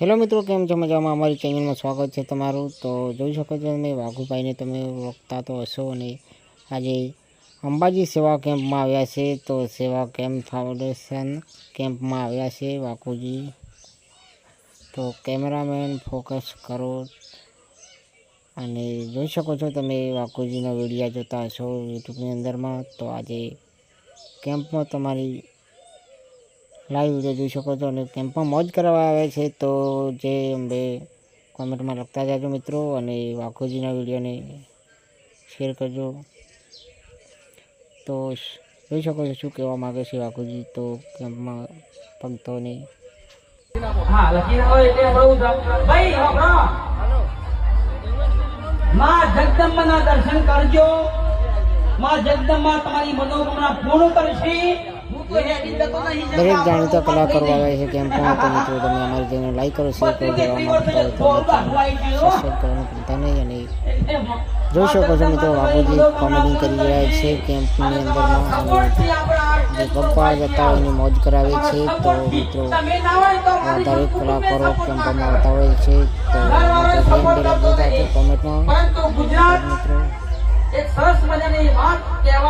Hello મિત્રો, કેમ છો મજામાં? અમારી ચેનલમાં સ્વાગત છે તમારું. તો જોઈ શકો છો તમે, વાઘુભાઈને તમે વખતા તો હશો અને આજે અંબાજી સેવા કેમ્પમાં આવ્યા છે. તો સેવા કેમ્પ ફાઉન્ડેશન કેમ્પમાં આવ્યા છે વાઘુજી. તો કેમેરામેન ફોકસ કરો. અને જોઈ શકો છો તમે, વાઘુજીના વિડીયા જોતા હશો યુટ્યુબની અંદરમાં. તો આજે કેમ્પમાં તમારી લાઈવ વીડિયો જોઈ શકો છો અને કેમ્પમાં મોજ કરવા આવે છે તો જે અંબે કોમેન્ટમાં લખતા જાજો મિત્રો અને વાઘોજીના વિડીયોને શેર કરજો. તો જોઈ શકો છો શું કહેવા માગે છે વાઘોજી તો કેમ્પમાં ભક્તોને હા, લખી જગદંબાના દર્શન કરજો. માં જગદંબા તમારી મનોકામના પૂર્ણ કરશે. દરેક જાણીતા કલાકારો આવે છે કેમ્પમાં તો મિત્રો તમે અમારી ચેનલ લાઈક કરો શેર કરો જોવા માંગતા હોય તો સબસ્ક્રાઈબ કરવાનું ભૂલતા નહીં અને જોઈ શકો છો મિત્રો બાપુજી કોમેડી કરી રહ્યા છે કેમ્પની અંદરમાં અને જે પપ્પા જતા હોય એની મોજ કરાવે છે તો મિત્રો તમે ના હોય તો મારી દરેક કલાકારો કેમ્પમાં આવતા હોય છે તો કોમેન્ટમાં મિત્રો. એક સરસ મજાની વાત કહેવા